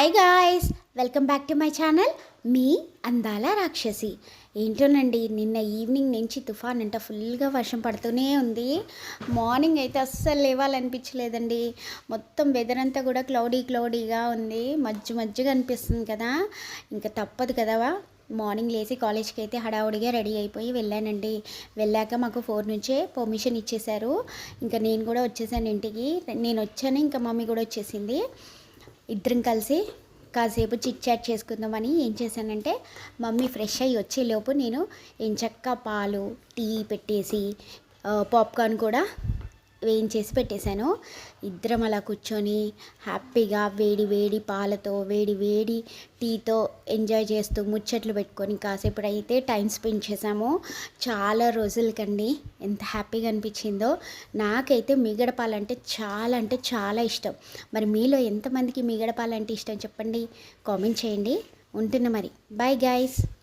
Hi guys welcome back to my channel మీ అందాల రాక్షసి ఏంటోనండి నిన్న ఈవినింగ్ నుంచి తుఫాన్ అంట ఫుల్గా వర్షం పడుతూనే ఉంది. మార్నింగ్ అయితే అస్సలు లేవాలనిపించలేదండి. మొత్తం వెదర్ అంతా కూడా క్లౌడీ క్లౌడీగా ఉంది. మధ్య మధ్యగా అనిపిస్తుంది కదా. ఇంకా తప్పదు కదా మార్నింగ్ లేచి కాలేజ్కి అయితే హడావుడిగా రెడీ అయిపోయి వెళ్ళానండి. వెళ్ళాక మాకు ఫోర్ నుంచే పర్మిషన్ ఇచ్చేశారు. ఇంకా నేను కూడా వచ్చేసాను ఇంటికి. నేను వచ్చాను ఇంకా మమ్మీ కూడా వచ్చేసింది. ఇద్దరం కలిసి కాసేపు చిట్ చాట్ చేసుకుందామని ఏం చేశానంటే మమ్మీ ఫ్రెష్ అయ్యి వచ్చేలోపు నేను ఎంచక్క పాలు టీ పెట్టేసి పాప్కార్న్ కూడా వేయించేసి పెట్టేశాను. ఇద్దరం అలా కూర్చొని హ్యాపీగా వేడి వేడి పాలతో వేడి వేడి టీతో ఎంజాయ్ చేస్తూ ముచ్చట్లు పెట్టుకొని కాసేపు అయితే టైం స్పెండ్ చేసాము చాలా రోజులకండి ఎంత హ్యాపీగా అనిపించిందో. నాకైతే మిగడపాలంటే చాలా అంటే చాలా ఇష్టం. మరి మీలో ఎంతమందికి మిగడపాలంటే ఇష్టం చెప్పండి. కామెంట్ చేయండి. ఉంటున్న మరి. Bye guys